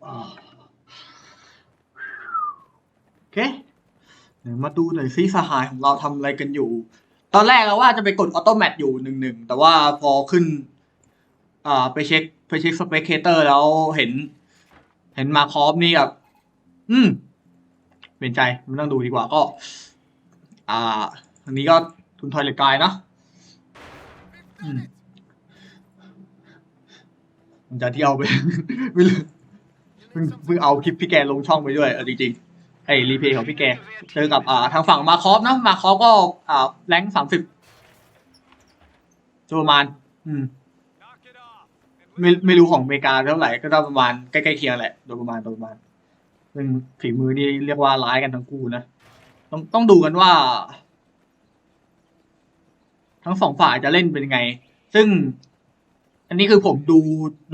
โอเคเดี๋ยวมาดูหน่อยซิสหายของเราทำอะไรกันอยู่ ตอนแรกเราว่าจะไปกดออโตแมทอยู่หนึ่งหนึ่งแต่ว่าพอขึ้น อ่า ไปเช็คไปเช็คสเปคเคเตอร์แล้วเห็น เห็นมาคอฟนี่แบบอืมเปลี่ยนใจไม่ต้องดูดีกว่าก็ อ่าอันนี้ก็ทุนทอยเลกายเนาะอืมมันจะที่เอาไปไม่รู้ เพิ่งเพิ่งเอาคลิปพี่แกลงช่องไปด้วยเออจริงๆไอ้รีเพย์ของพี่แก เจอกับอ่าทางฝั่งมาคอฟนะมาคอฟก็อ่าแรงสามสิบประมาณ อืมไม่ไม่รู้ของอเมริกาเท่าไหร่ก็ต้ประมาณใกล้ๆเคียงแหละโดยประมาณโดยประมาณซึ่งฝีมือนี่เรียกว่าร้ายกันทั้งคู่นะต้องต้องดูกันว่า ทั้งสองฝ่ายจะเล่นเป็นไง ซึ่ง อันนี้คือผมดู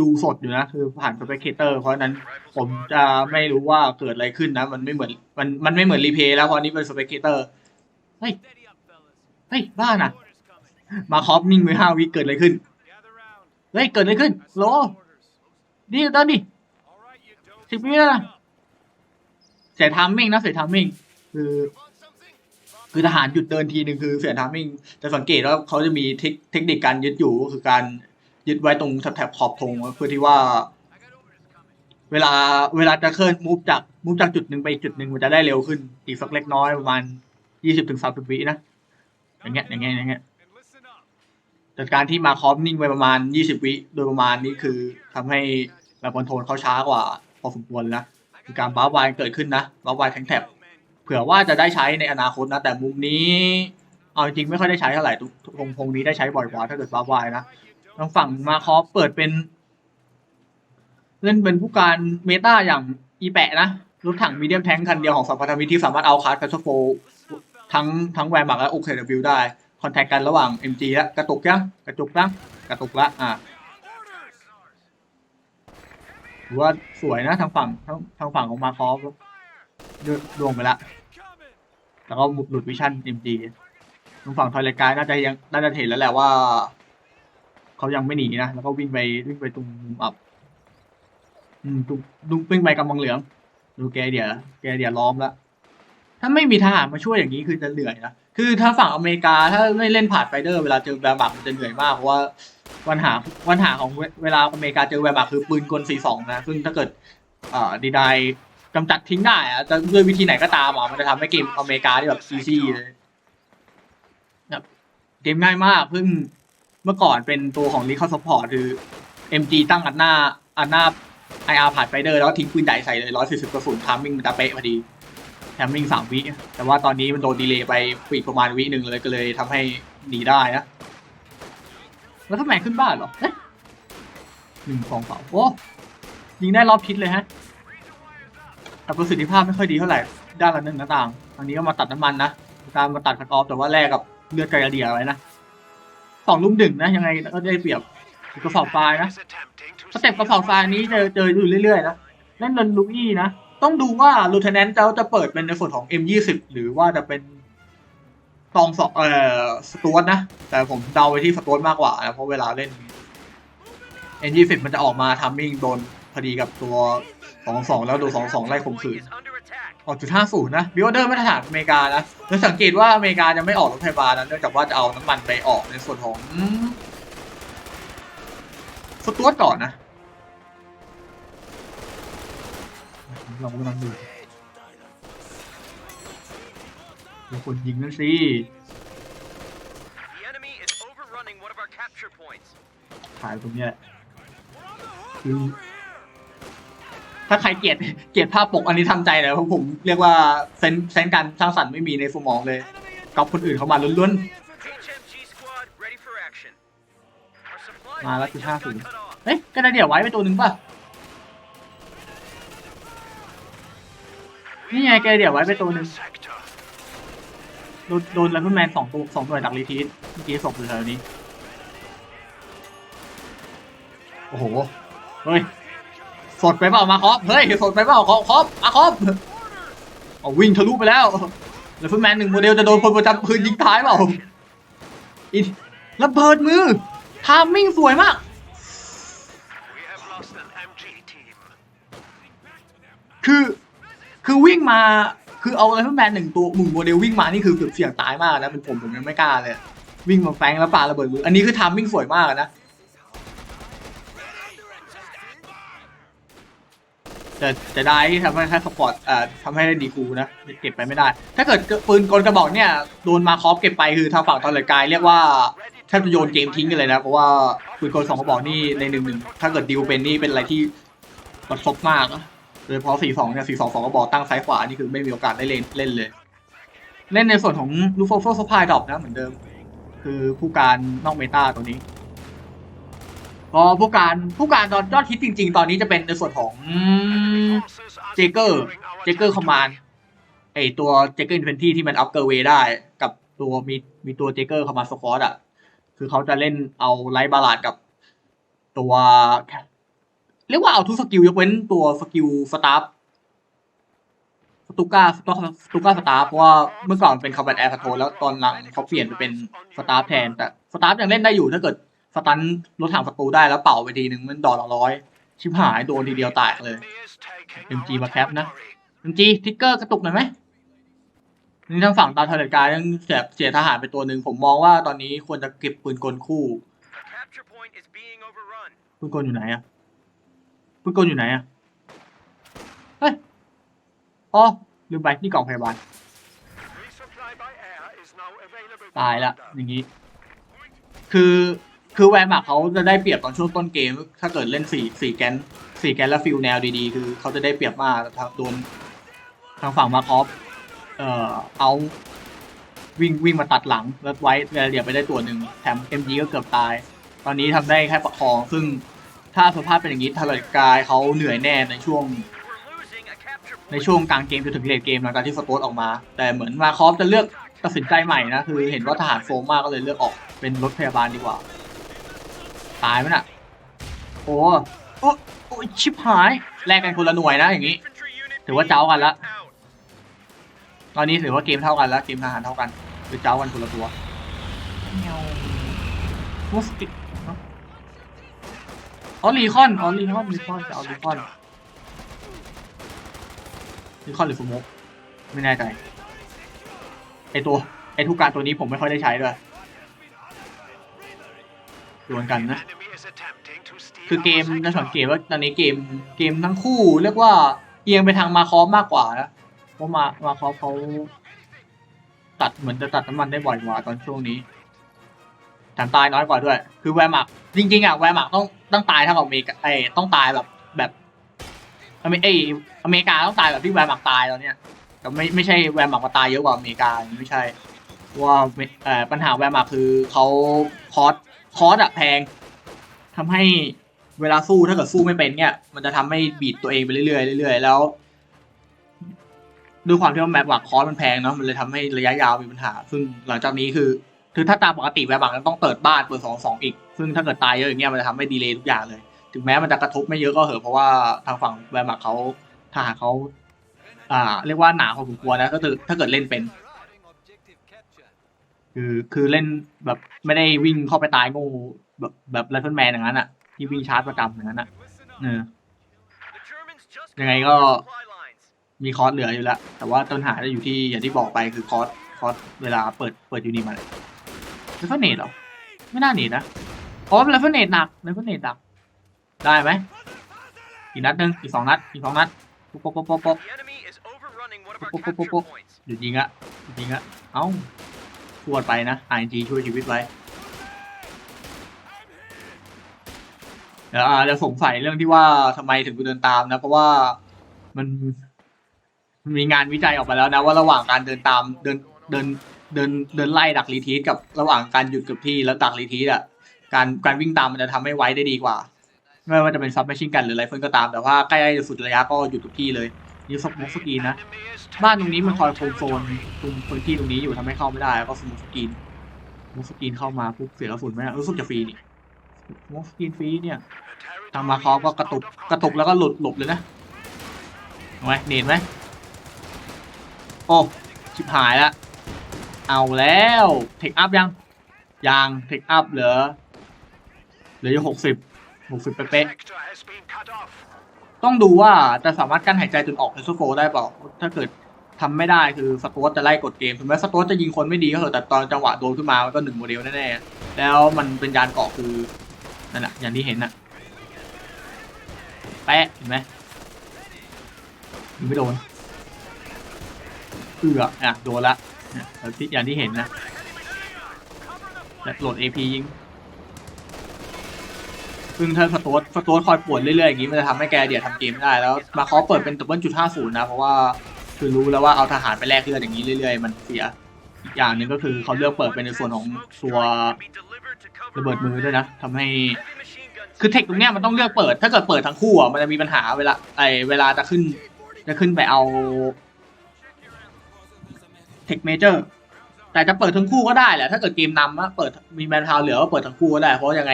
ดูสดอยู่นะ คือผ่านสเปกเตอร์เพราะฉะนั้นผมจะไม่รู้ว่าเกิดอะไรขึ้นนะ มันไม่เหมือนมันมันไม่เหมือนรีเพย์แล้วเพราะอันนี้เป็นสเปกเตอร์เฮ้ยเฮ้ยบ้าน่ะ มาคอฟนิ่งไปห้าวิเกิดอะไรขึ้นเฮ้ยเกิดอะไรขึ้นโลดีตอนดิสิบวิแล้วนะเสียทามมิ่งนะเสียทามมิ่งคือคือทหารหยุดเดินทีหนึ่งคือเสียทามมิ่งจะสังเกตว่าเขาจะมีเทคนิคการยึดอยู่ก็คือการ ยึดไว้ตรงแถบขอบธงเพื่อที่ว่า เวลาเวลาจะเคลื่อนมูฟจากมูฟจากจุดหนึ่งไปจุดหนึ่งมันจะได้เร็วขึ้นอีกสักเล็กน้อยประมาณยี่สิบถึงสามสิบวินะอย่างเงี้ยอย่างเงี้ยอย่างเงี้ยแต่การที่มาคอฟนิ่งไปประมาณ20วิโดยประมาณนี้คือทำให้แบบคอนโทรลเขาช้ากว่าพอสมควรนะคือการบ้าวายเกิดขึ้นนะบ้าวายแทงแท็บเผื่อว่าจะได้ใช้ในอนาคตนะ แต่มุมนี้ เอาจริงไม่ค่อยได้ใช้เท่าไหร่ทุกพงพงนี้ได้ใช้บ่อยกว่าถ้าเกิดบ้าวายนะ ทางฝั่งมาคอฟเปิดเป็น เล่นเป็นผู้การเมตาอย่างอีแปะนะ รถถังมีเดียมแท้งคันเดียวของสัมพันธมิตรที่สามารถเอาคาร์ดแคชโฟทั้งทั้งแวร์บักและโอเควิวได้ คอนแทคกันระหว่าง MG และกระตุกยังกระตุกละกระตุกละอ่าถือว่าสวยนะทางฝั่งทางทางฝั่งของมาคอฟดวงไปละแล้วก็หลุดวิชั่น MG ทางฝั่งทอยเลกายน่าจะยังน่าจะเห็นแล้วแหละว่า เขายังไม่หนีนะ แล้วก็วิ่งไปวิ่งไปตรงมุมอับ อืมตรงดุงวิ่งไปกำบังเหลือง ดูแกเดี๋ยวแกเดี๋ยวล้อมละถ้าไม่มีทหารมาช่วยอย่างนี้คือจะเหนื่อยนะ คือถ้าฝั่งอเมริกาถ้าไม่เล่นผ่านไฟเดอร์เวลาเจอแวร์บักมันจะเหนื่อยมากเพราะว่าปัญหาปัญหาของเวลาอเมริกาเจอแวร์บักคือปืนกล42นะซึ่งถ้าเกิดอ่าดีไดกำจัดทิ้งได้อะจะด้วยวิธีไหนก็ตามอะมันจะทำให้เกมอเมริกาที่แบบซีซีเลยเกมง่ายมากเพิ่ง เมื่อก่อนเป็นตัวของ Recall Support คือ MG ตั้งอันหน้าอันหน้า IR ผ่านไฟเดอร์แล้วทิ้งปืนใหญ่ใส่เลย140กระสุนทามมิ่งมันจะเป๊ะพอดีแทมมิ่งสามวิ แต่ว่าตอนนี้มันโดนดีเลย์ไปอีกประมาณวิหนึ่งเลยก็เลยทำให้หนีได้นะ แล้วทำไมขึ้นบ้านหรอหนึ่งสองสามโอ้ยิงได้รอบทิศเลยฮะ แต่ประสิทธิภาพไม่ค่อยดีเท่าไหร่ ด้านละหนึ่งหน้าต่างอันนี้ก็มาตัดน้ำมันนะการมาตัดคัตออฟแต่ว่าแลกกับเลือดไกระเดียไว้นะ สองลุ่มดึงนะยังไงก็ได้เปรียบกระสอบทรายนะสเต็ปกระสอบทรายนี้เจอเจออยู่เรื่อยๆนะเล่นเรนลูอี้นะต้องดูว่าลูเทนแนนต์จะจะเปิดเป็นในส่วนของ M20 หรือว่าจะเป็นซองสองเอ่อสตูดนะ แต่ผมเดาไปที่สตูดมากกว่านะเพราะเวลาเล่น M20 มันจะออกมาทัมมิ่งโดนพอดีกับตัว22แล้วโดน22ไล่ข่มขืน ออกจุดห้าศูนย์นะบิวเดอร์มาตรฐานอเมริกานะโดยสังเกตว่าอเมริกาจะไม่ออกรถไฟฟ้านะเนื่องจากว่าจะเอาน้ำมันไปออกในส่วนของสตูดก่อนนะเรากำลังดูดูคนยิงนั่นสิ The enemy is overrunning one of our capture points. ถ่ายตรงเนี้ยแหละคือ ถ้าใครเกลียดเกลียดภาพปกอันนี้ทำใจเลยเพราะผมเรีย क ว่าเซนเซนการสร้างสรรค์ไม่มีในสมองเลยกับคนอื่นเข้ามาล้วน HMG squad ready for action. Our supply ๆมาแล้ว line คือ just ห้า got ศูนย์ cut off. เฮ้ยก็ได้เดี๋ยวไว้ไปตัวหนึ่งป่ะนี่ไงแกเดี๋ยวไว้ไปตัวหนึ่ง Sector. โดนโดนแล้วคุณแมนสองตัวสองหน่วยจากรีทีสเมื่อกี้ศพอยู่แถวนี้ โอ้โห เฮ้ย สดไปเปล่ามาครอปเฮ้ยสดไปเปล่าครอปครอปมาคอปเอาวิ่งทะลุไปแล้วแล้วฟุตแมนหนึ่งโมเดลจะโดนคนประจำปืนยิงท้ายเปล่าอีระเบิดมือทามมิ่งสวยมากคือคือวิ่งมาคือเอาอะไรเฟิลแมนหนึ่งตัวหนึ่งโมเดลวิ่งมานี่คือเกือบเสี่ยงตายมากนะเป็นผมผมยังไม่กล้าเลย วิ่งมาแฟงแล้วปาระเบิดมืออันนี้คือทามมิ่งสวยมากนะ แต่แต่ได้ที่ทำให้แค่สปอร์ตเอ่อทำให้ได้ดีคูนะเก็บไปไม่ได้ ถ้าเกิดปืนกลกระบอกเนี่ยโดนมาคอฟเก็บไปคือทางฝั่งตอนเลกายเรียกว่าแทบจะโยนเกมทิ้งกันเลยนะเพราะว่าปืนกลสองกระบอกนี่ในหนึ่งหนึ่งถ้าเกิดดิวเป็นนี่เป็นอะไรที่กระทบมากโดยเฉพาะสี่สองเนี่ยสี่สองสองกระบอกตั้งซ้ายขวานี่คือไม่มีโอกาสได้เล่นเล่นเลย เล่นในส่วนของลูฟโฟโฟสปายดรอปนะเหมือนเดิม คือผู้การนอกเมตาตัวนี้ พอผู้การผู้การตอนยอดฮิตจริง ๆ ตอนนี้จะเป็นในส่วนของเจเกอร์เจเกอร์คอมมานไอตัวเจเกอร์อินเฟนที่ที่มันอัพเกอร์เวได้ กับตัวมีมีตัวเจเกอร์คอมมานสควอตอะ คือเขาจะเล่นเอาไลท์บาลาดกับตัว เรียกว่าเอาทุกสกิลยกเว้นตัวสกิลสตาร์ฟสตูก้าสตูก้าสตาร์ฟเพราะว่าเมื่อก่อนเป็นคอมแบทแอร์พัทโแล้วตอนหลังเขาเปลี่ยนไปเป็นสตาร์ฟแทน แต่สตาร์ฟยังเล่นได้อยู่ถ้าเกิด สตันรถถังศัตรูได้แล้วเป่าไปทีหนึ่งมันดอดละร้อยชิบหายโดนทีเดียวแตกเลย MG มาแคปนะ MG ทิกเกอร์กระตุกหน่อยไหมนี่ทางฝั่งตาเทเลกายยังเสียเสียทหารไปตัวหนึ่งผมมองว่าตอนนี้ควรจะเก็บปืนกลคู่ปืนกลอยู่ไหนอะปืนกลอยู่ไหนอะเฮ้ยอ๋อลืมไปนี่กล่องพยาบาลตายละอย่างนี้ คือ คือแวร์มาเขาจะได้เปรียบตอนช่วงต้นเกม ถ้าเกิดเล่นสี่สี่แกนสี่แกนแล้วฟิลแนวดีๆ คือเขาจะได้เปรียบมากแต่ถ้าโดนทางฝั่งมาคอฟเอ่อเอาวิ่งวิ่งมาตัดหลังแล้วไว้เวลาเดียวไปได้ตัวหนึ่งแถมเอ็มจีก็เกือบตาย ตอนนี้ทำได้แค่ประคอง ซึ่งถ้าสภาพเป็นอย่างนี้ทารกายเขาเหนื่อยแน่ในช่วง ในช่วงกลางเกมจนถึงเลทเกมหลังจากที่สโตทออกมา แต่เหมือนมาคอฟจะเลือกตัดสินใจใหม่นะ คือเห็นว่าทหารโฟมมากก็เลยเลือกออกเป็นรถพยาบาลดีกว่า ตายไหมน่ะ โอ้โอ้โอ้ยชิบหาย แลกกันคนละหน่วยนะอย่างนี้ Infantry unit ถือว่าเจ้ากันละ out. ตอนนี้ถือว่าเกมเท่ากันแล้วเกมทหารเท่ากันคือเจ้ากันคนละตัวมุสติอ๋อรีคอนอ๋อรีคอนรีคอนจะเอารีคอนรีคอนหรือสโมกไม่แน่ใจไอตัวไอทุกการตัวนี้ผมไม่ค่อยได้ใช้ด้วย ดวลกันนะ Enemy is attempting to steal คือเกม our จะสัง sector. เกตว่าตอนนี้เกมเกมทั้งคู่ เรียกว่าเอียงไปทางมาคอฟมากกว่านะเพราะมามาคอฟเขาตัดเหมือนจะตัดน้ำมันได้บ่อยกว่าตอนช่วงนี้แถมตายน้อยกว่าด้วย คือแวร์มักจริงๆอะแวร์มักต้องต้องตายเท่ากับอเมริกาไอ้ต้องตายแบบแบบอเมไอยอเมริกาต้องตายแบบที่แวร์มักตายตอนเนี้ยแต่ไม่ไม่ใช่แวร์มักมาตายเยอะกว่าอเมริกาอย่างนี้ไม่ใช่เพราะว่าเอ่อปัญหาแวร์มักคือเขาคอส คอสอะแพงทำให้เวลาสู้ถ้าเกิดสู้ไม่เป็นเนี่ย มันจะทำให้บีดตัวเองไปเรื่อยๆเรื่อยๆแล้วด้วยความที่ว่าแมปหวักคอสมันแพงเนาะมันเลยทำให้ระยะยาวมีปัญหา ซึ่งหลังจากนี้คือคือถ้าตามปกติแวร์บักต้องเปิดบ้านเปิดสองสองอีก ซึ่งถ้าเกิดตายเยอะอย่างเงี้ยมันจะทำให้ดีเลย์ทุกอย่างเลย ถึงแม้มันจะกระทบไม่เยอะก็เหอะเพราะว่าทางฝั่งแวร์บักเขาทหารเขาอ่า เรียกว่าหนาพอสมควรนะก็คือถ้าเกิดเล่นเป็น คือคือเล่นแบบไม่ได้วิ่งเข้าไปตายโง่แบบแบบไลฟ์แมนอย่างนั้นอะ ที่วิ่งชาร์จประจำอย่างนั้นอะเออ The Germans just ยังไง cut ก็ off supply lines. มีคอร์สเหลืออยู่แล้วแต่ว่าต้นหาจะอยู่ที่อย่างที่บอกไปคือคอร์สคอร์สเวลาเปิดเปิดยูนิมาเลยเลฟเนตเหรอ ไม่น่าเนตนะเพราะเลฟเนตหนักเลฟเนตหนัก ได้ไหมอีกนัดหนึ่งอีกสองนัดอีกสองนัดปุ๊บปุ๊บปุ๊บปุ๊บปุ๊บ The enemy is overrunning one of our Pop, pop, pop, capture pop. points. หยุดยิงอะหยุดยิงอะเอ้า ชวดไปนะไอจีช่วยชีวิตไว้เดี๋ยวอาจจะสงสัยเรื่องที่ว่าทำไมถึงกูเดินตามนะ เพราะว่ามันมีงานวิจัยออกมาแล้วนะ ว่าระหว่างการเดินตามเดินเดินเดินเดินไล่ดักรีทีสกับระหว่างการหยุดกับที่แล้วดักรีทีสอะการการวิ่งตามมันจะทำให้ไว้ได้ดีกว่า ไม่ว่าจะเป็นซับแมชชิ่งกันหรืออะไรเฟิลก็ตามแต่ว่าใกล้สุดระยะก็หยุดกับที่เลย นี่สมกสกีนนะ บ้านตรงนี้มันคอยโคมโซนตรงพื้นที่ตรงนี้อยู่ทำให้เข้าไม่ได้แล้วก็สโมกสกีนสมกสกีนเข้ามาปุ๊บเสียกระสุนไหมรู้สึกจะฟรีนี่สมกสกีนฟรีเนี่ยทามาคอก็กระตุกกระตุกแล้วก็หลุดหลบเลยนะเห็นไหมเน็ตไหมโอ้ชิบหายล้วเอาแล้วเทคอัพยังยังเทคอัพเหลือเหลืออยู่หกสิบหกสิบเป๊ะ ต้องดูว่าจะสามารถกั้นหายใจจนออกเพสโฟได้เปล่าถ้าเกิดทำไม่ได้คือสตวอตจะไล่กดเกมถึงแม้สตวอตจะยิงคนไม่ดีก็เถอะแต่ตอนจังหวะโดนขึ้นมามันก็หนึ่งโมเดลแน่ๆแล้วมันเป็นยานเกาะคือนั่นแหละอย่างที่เห็นน่ะแปะเห็นไหมยิงไม่โดนเอืออะโดนละแล้วที่อย่างที่เห็นนะแล้วโหลด AP ยิง ซึ่งถ้าสโตร์สโตร์คอยปวดเรื่อยๆอย่างนี้มันจะทำให้แกเดียทำเกมไม่ได้แล้วมาคอเปิดเป็นดับเบิลจุดห้าศูนย์นะเพราะว่าคือรู้แล้วว่าเอาทหารไปแลกเลือดอย่างนี้เรื่อย ๆ มันเสียอีกอย่างหนึ่งก็คือเขาเลือกเปิดเป็นในส่วนของตัวระเบิดมือด้วยนะทำให้ คือเทคตรงเนี้ยมันต้องเลือกเปิด ถ้าเกิดเปิดทั้งคู่อะมันจะมีปัญหาเวลาไอเวลาจะขึ้นจะขึ้นไปเอาเทคเมเจอร์แต่จะเปิดทั้งคู่ก็ได้แหละถ้าเกิดเกมนำอะเปิดมีแมนทาวเหลือก็เปิดทั้งคู่ก็ได้เพราะยังไง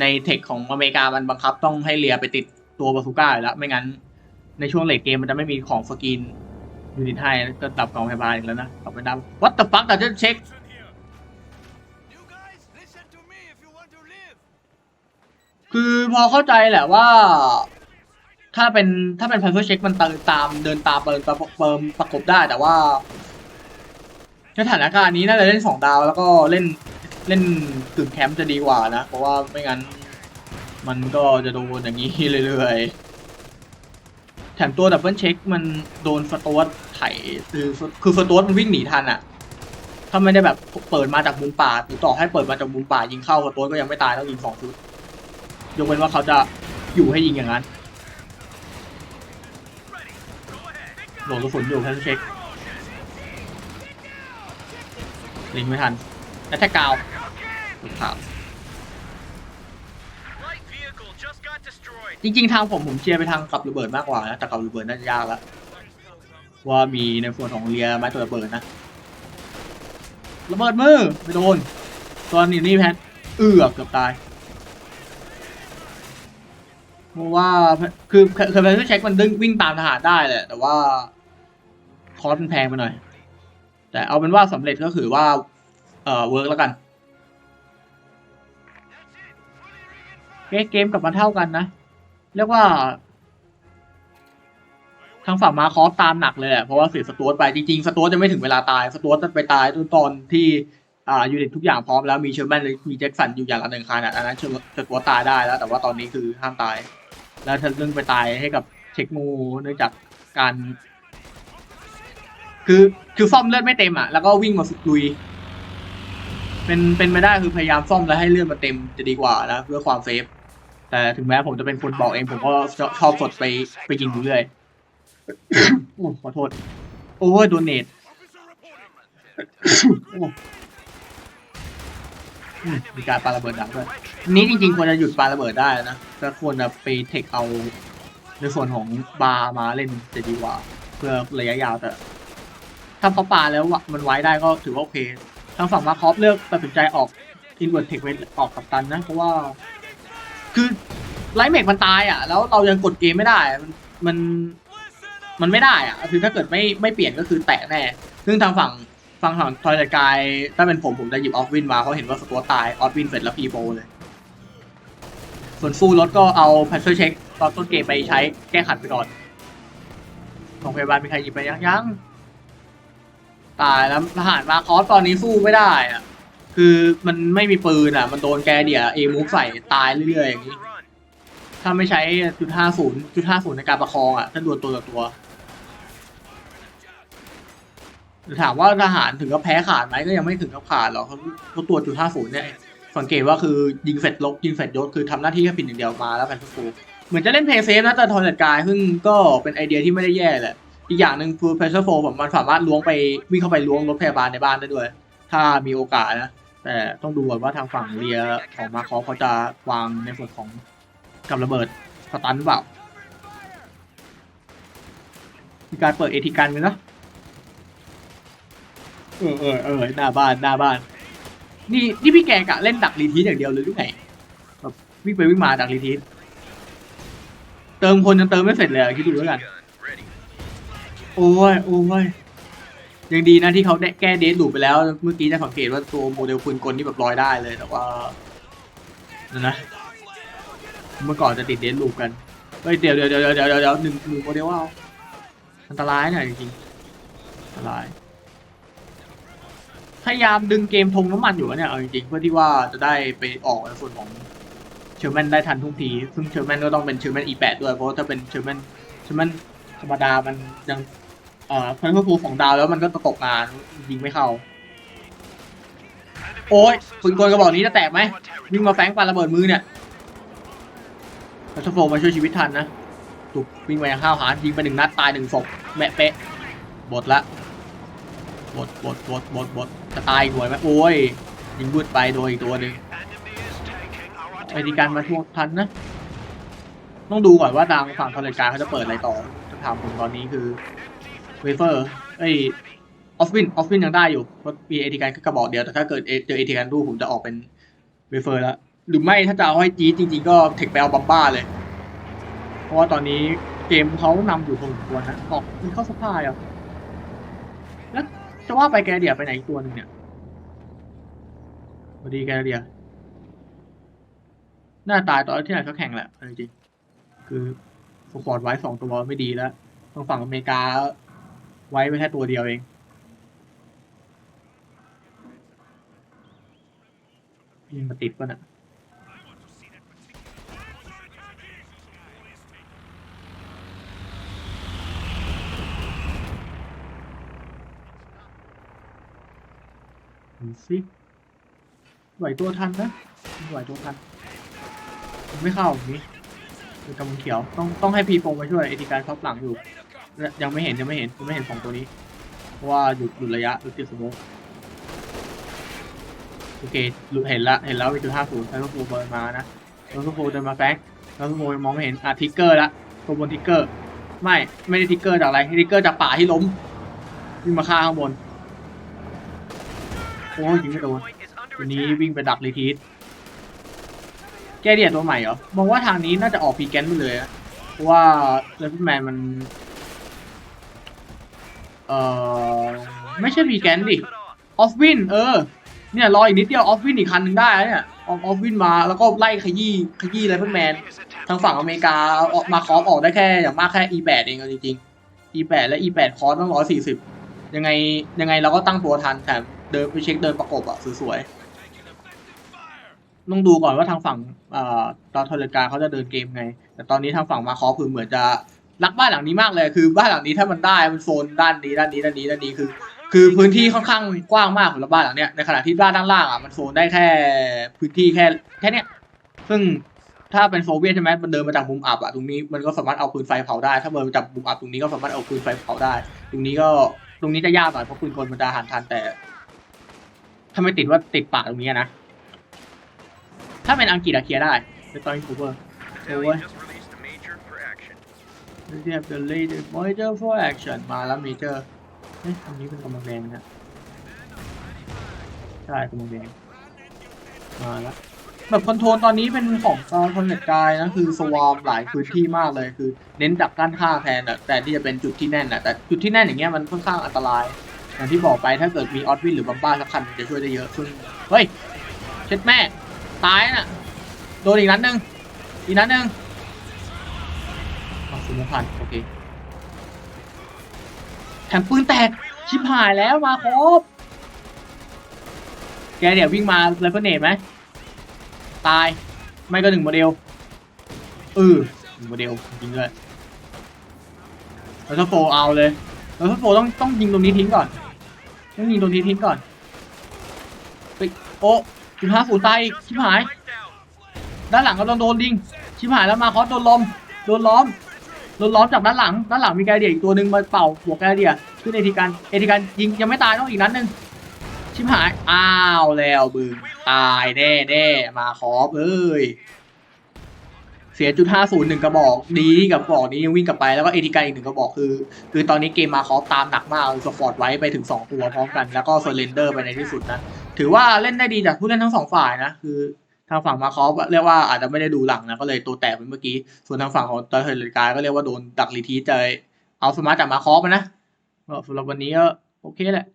ในเทคของอเมริกามันบังคับต้องให้เรียไปติดตัวบาซูก้าอยู่แล้ว ไม่งั้น ในช่วงเลทเกมมันจะไม่มีของสกินยูนิตให้ก็ดับกองพยาบาอีกแล้วนะกลับไปดับ What the fuck แต่จะเช็คคือพอเข้าใจแหละว่า ถ้าเป็นถ้าเป็น p พ e เ e อร์เช็คมันเติมตามเดินตามเปิมประเปิมประกบได้แต่ว่าสถานการณ์นี้น่าจะเล่นสองดาวแล้วก็เล่น เล่นกึ่งแคมป์จะดีกว่านะ เพราะว่าไม่งั้น มันก็จะโดนอย่างนี้เรื่อยๆ แถมตัวดับเบิลเช็คมันโดนสตวตไถคือคือสตวตมันวิ่งหนีทันอะถ้าไม่ได้แบบเปิดมาจากมุมป่าหรือต่อให้เปิดมาจากมุมป่ายิงเข้าสตวตก็ยังไม่ตายต้องยิงสองชุดยกเว้นว่าเขาจะอยู่ให้ยิงอย่างนั้นโหลดกระสุนอยู่แค่เช็คลิงไม่ทัน แล้วแท็กาวถาว Light vehicle just got destroyed. จริงๆทางผมผมเชียร์ไปทางกับระเบิดมากกว่านะแต่กับระเบิดน่าจะยากแล้วว่ามีในส่วนของเรียไม้ตัวระเบิดนะระเบิดมือไม่โดนตอนนี้นี่แพทเอือกเกือบตายเพราะว่าคือเคือแพทเช็คมันดึงวิ่งตามทหารได้แหละแต่ว่าคอสมันแพงไปหน่อย แต่เอาเป็นว่าสำเร็จก็คือว่า เอ่อเวิร์กแล้วกันเกมกลับมาเท่ากันนะ เรียกว่า ทางฝั่งมาคอฟตามหนักเลยแหละเพราะว่าเสียสตูดไปจริงๆ สตูดจะไม่ถึงเวลาตาย สตูดจะไปตายตอนที่อ่ายูนิตทุกอย่างพร้อมแล้วมีเชอร์แมนมีแจ็คสันอยู่อย่างละหนึ่งคันอันนั้นเชอร์สตูดตายได้แล้ว แต่ว่าตอนนี้คือห้ามตาย แล้วเธอเรื่องไปตายให้กับเช็คมูเนื่องจากการ คือคือซ่อมเลือดไม่เต็มอะแล้วก็วิ่งมาสุดลุย เป็นเป็นไม่ได้คือพยายามซ่อมแล้วให้เลื่อดมาเต็มจะดีกว่านะเพื่อความเซฟ แต่ถึงแม้ผมจะเป็นคนบอกเองผมก็ชอบสดไปไปยิงอยู่เรื่อยโอ้ขอโทษ โอ้ยโดนเนตโอ้อืมมีการปาระเบิดดังด้วยนี้จริงๆควรจะหยุดปาระเบิดได้นะแต่ควรจะไปเทคเอาในส่วนของบาร์มาเล่นจะดีกว่า เพื่อระยะยาวแต่ถ้าเขาปาแล้วมันไว้ได้ก็ถือว่าโอเค ทางฝั่งมาคอฟเลือกตัดสินใจออกอินเวอร์เทคเวออกกับตันนะ เพราะว่า คือไลท์เมกมันตายอะ แล้วเรายังกดเกมไม่ได้ มันมันมันไม่ได้อะ คือถ้าเกิดไม่ไม่เปลี่ยนก็คือแตะแน่ ซึ่งทางฝั่งฝั่งฝั่งทอยเลกาย ถ้าเป็นผมผมจะหยิบออฟวินมาเพราเห็นว่าสตัวตายออฟวินเสร็จแล้วพีโบเลย ส่วนฟูรถก็เอาแพทเทอร์เช็คตอนต้นเกมไปใช้แก้ขัดไปก่อนของพยาบาลมีใครหยิบไปยังยัง ตายแล้วทหารมาคอสตอนนี้สู้ไม่ได้อะ คือมันไม่มีปืนอะ มันโดนแกเดียเอมูฟใส่ตายเรื่อยๆอย่างนี้ ถ้าไม่ใช้จุดห้าศูนย์จุดห้าศูนย์ในการประคองอะถ้าดวลตัวต่อตัวถามว่าทหารถึงกับแพ้ขาดไหมก็ยังไม่ถึงกับขาดหรอกเขาเขาตัวจุดห้าศูนย์เนี่ยสังเกตว่าคือยิงเสร็จลบยิงเสร็จยศคือทำหน้าที่แค่ปิดอย่างเดียวมาแล้วแฟนฟูเหมือนจะเล่นเพย์เซฟนะแต่ทอยเลตกายซึ่งก็เป็นไอเดียที่ไม่ได้แย่แหละ อีกอย่างหนึ่งคือเพชรโฟผมมันสามารถล้วงไปวิ่งเข้าไปล้วงรถพยาบาลในบ้านได้ด้วย ถ้ามีโอกาสนะ แต่ต้องดูก่อนว่าทางฝั่งเรียของมาคอเขาจะวางในส่วนของกับระเบิดสตันหรือเปล่า มีการเปิดเอทิกันกันนะเออเออเออหน้าบ้านหน้าบ้าน นี่นี่พี่แกกะเล่นดักรีทีสอย่างเดียวเลยหรือไงแบบวิ่งไปวิ่งมาดักรีทีสเติมคนยังเติมไม่เสร็จเลยคิดดูแล้วกัน โอ้ยโอ้ยยังดีนะที่เขาได้แก้เดทลูไปแล้ว เมื่อกี้จะสังเกตว่าตัวโมเดลปืนกลนี่แบบลอยได้เลยแต่ว่านั่นะเมื่อก่อนจะติดเดทลูปกันเฮ้ยเดี๋ยวเดี๋ยวเดี๋ยวเดี๋ยวเดี๋ยวหนึ่งหนึ่งโมเดลเอาอันตรายหน่อยจริงอันตรายพยายามดึงเกมทงน้ำมันอยู่วเนี่ยเอาจริงๆเพื่อที่ว่าจะได้ไปออกในส่วนของเชอร์แมนได้ทันทุกที ซึ่งเชอร์แมนก็ต้องเป็นเชอร์แมน E8 ด้วยเพราะถ้าเป็นเชอร์แมนเชอร์แมนธรรมดามันยัง เอ่อพันธุ์ฟูของดาวแล้วมันก็ตกงานยิงไม่เข้า โอ้ยปืนกลกระบอกนี้จะแตกไหมวิ่งมาแฟงปาระเบิดมือเนี่ยแล้วถ้าโฟมาช่วยชีวิตทันนะถูกวิ่งไปยังข้าวหายิงไปหนึ่งนัดตายหนึ่งศพแมะเป๊ะบทละบดบดบดบดบดจะตายอีกหวยไหมโอ้ยยิงบุดไปโดยอีกตัวหนึ่งไอดีการมาทวงทันนะ ต้องดูก่อนว่าทางฝั่งทางรายการเขาจะเปิดอะไรต่อจะถามผมตอนนี้คือ เวเฟอร์ไอออฟวินออฟวินยังได้อยู่เพราะมีเอทีการแค่กระบอกเดียวแต่ถ้าเกิดเจอเอทีการดูผมจะออกเป็นเวเฟอร์แล้วหรือไม่ถ้าจะเอาให้จี๊ดจริง ๆ ก็เทคแบลบัมบ้าเลย เพราะว่าตอนนี้เกมเขานำอยู่พอสมควรนะออกมีเข้าสภาอะแล้วจะว่าไปแกเดียไปไหนอีกตัวหนึ่งเนี่ยสวัสดีแกเดียหน้าตายตอนที่ไหนเขาแข่งแหละจริงๆคือสปอร์ตไว้สองตัวไม่ดีแล้วทางฝั่งอเมริกา ไว้ไปแค่ตัวเดียวเอง ยิงมาติดป่ะน่ะสิไหวตัวทันนะไหวตัวทัน ไม่เข้าอย่างนี้กำมงเขียว ต้องต้องให้พีโฟมาช่วยเอติการท็อปหลังอยู่ ยังไม่เห็นยังไม่เห็นยังไม่เห็นสองตัวนี้เพราะว่าหยุดหยุดระยะหยุดติดสโมกโอเคหลุดเห็นละเห็นแล้วเป็นจุดห้าศูนย์แล้วก็ฟูเบินมานะแล้วก็ฟูเดินมาแฟงแล้วก็ฟูมองไม่เห็นอะทิกเกอร์ละตัวบนทิกเกอร์ ไม่ไม่ได้ทิกเกอร์จากอะไรทิกเกอร์จากป่าที่ล้มวิ่งมาฆ่าข้างบนโอ้ยยิงไม่โดนวันนี้วิ่งไปดักรีทีสแกเดียตัวใหม่เหรอมองว่าทางนี้น่าจะออกพีแกนไปเลยอะเพราะว่าเลฟแมนมัน เออไม่ใช่พีแกนดิออฟวินเออเนี่ยรออีกนิดเดียวออฟวินอีกคันหนึ่งได้เนี่ยออฟวินมาแล้วก็ไล่ขยี้ขยี้ไรเลฟแมนทางฝั่งอเมริกาออกมาคอฟออกได้แค่อย่างมากแค่ E8 เองจริงๆ E8 และ E8 คอร์สต้องร้อยสี่สิบยังไงยังไงเราก็ตั้งตัวทันแถมเดินไปเช็คเดินประกบอะสวยๆต้องดูก่อนว่าทางฝั่งเอ่อตอนทอร์เรกาเขาจะเดินเกมไง แต่ตอนนี้ทางฝั่งมาคอฟคือเหมือนจะ รักบ้านหลังนี้มากเลย คือบ้านหลังนี้ถ้ามันได้มันโซนด้านนี้ด้านนี้ด้านนี้ด้านนี้คือ คือพื้นที่ค่อนข้างกว้างมากสำหรับบ้านหลังเนี้ยในขณะที่บ้านด้านล่างอะมันโซนได้แค่พื้นที่แค่แค่เนี้ยซึ่งถ้าเป็นโซเวียตใช่ไหมมันเดินมาจากมุมอับอะตรงนี้มันก็สามารถเอาปืนไฟเผาได้ ถ้าเดินมาจากมุมอับตรงนี้ก็สามารถเอาปืนไฟเผาได้ ตรงนี้ก็ตรงนี้จะยากหน่อยเพราะปืนกลมันจะหันทันแต่ถ้าไม่ติดว่าติดปากตรงนี้นะ ถ้าเป็นอังกฤษอะเคลียร์ได้เป็นตอนนี้คูเปอร์ Battalion just released เรียบเดลี่เดมอยเจอร์ for action มาแล้วเมเจอร์เฮ้ยตรงนี้เป็นกำลังแดงนะใช่กำลังแดงมาแล้วแบบคอนโทรลตอนนี้เป็นของตอนคอนเนตกายนะคือสวอมหลายพื้นที่มากเลยคือ เน้นดักด้านข้างแทนอะแต่ที่จะเป็นจุดที่แน่นอะแต่จุดที่แน่นอย่างเงี้ยมันค่อนข้างอันตรายอย่างที่บอกไปถ้าเกิดมีออสวินหรือบัมบ้าสักคันจะช่วยได้เยอะซึ่งเฮ้ยเช็ดแม่ตายน่ะโดนอีกนัดหนึ่งอีกนัดหนึ่ง อ๋อสมพันโอเคแถมปืนแตกชิบหายแล้วมาครบแกเดี๋ยววิ่งมาเลเวลเนตไหมตายไม่ก็หนึ่งโมเดลเออหนึ่งโมเดลจริงด้วยแล้วถ้าโฟเอาเลยแล้วถ้าโฟต้องต้องยิงตรงนี้ทิ้งก่อนต้องยิงตรงนี้ทิ้งก่อนเฮ้ยโอ้จุดห้าศูตายอีกชิบหาย ด้านหลังก็โดนโดนยิงชิบหายแล้วมาคอสโดนลมโดนล้อม โดนล้อมจากด้านหลัง ด้านหลังมีแกเดียอีกตัวหนึ่งมาเป่าหัวแกเดียขึ้นเอทีการเอทีการยิงยังไม่ตายต้องอีกนัดหนึ่งชิบหาย อ้าวแล้วบึงตายแน่แน่มาคอฟเอ้ย เสียจุดห้าศูนย์หนึ่งกระบอก ดีกับกระบอกนี้ยังวิ่งกลับไปแล้วก็เอทีการอีกหนึ่งกระบอกคือ คือตอนนี้เกมมาคอฟตามหนักมากสปอร์ตไว้ไปถึงสองตัวพร้อมกัน แล้วก็เซอร์เรนเดอร์ไปในที่สุดนะ ถือว่าเล่นได้ดีจากผู้เล่นทั้งสองฝ่ายนะคือ ทางฝั่งมาคอฟเรียกว่าอาจจะไม่ได้ดูหลังนะก็เลยตัวแตกไปเมื่อกี้ ส่วนทางฝั่งของตอร์เฮลิกายก็เรียกว่าโดนดักรีทีใจเอาสมาร์ทจากมาคอฟนะสำหรับวันนี้ก็โอเคแหละ